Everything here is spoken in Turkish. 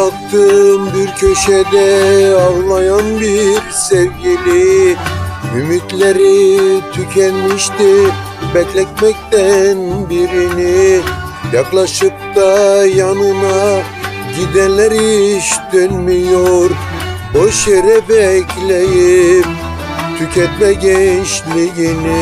Baktım bir köşede ağlayan bir sevgili. Ümitleri tükenmişti bekletmekten birini. Yaklaşıp da yanına gidenler hiç dönmüyor. Boş yere bekleyip tüketme gençliğini.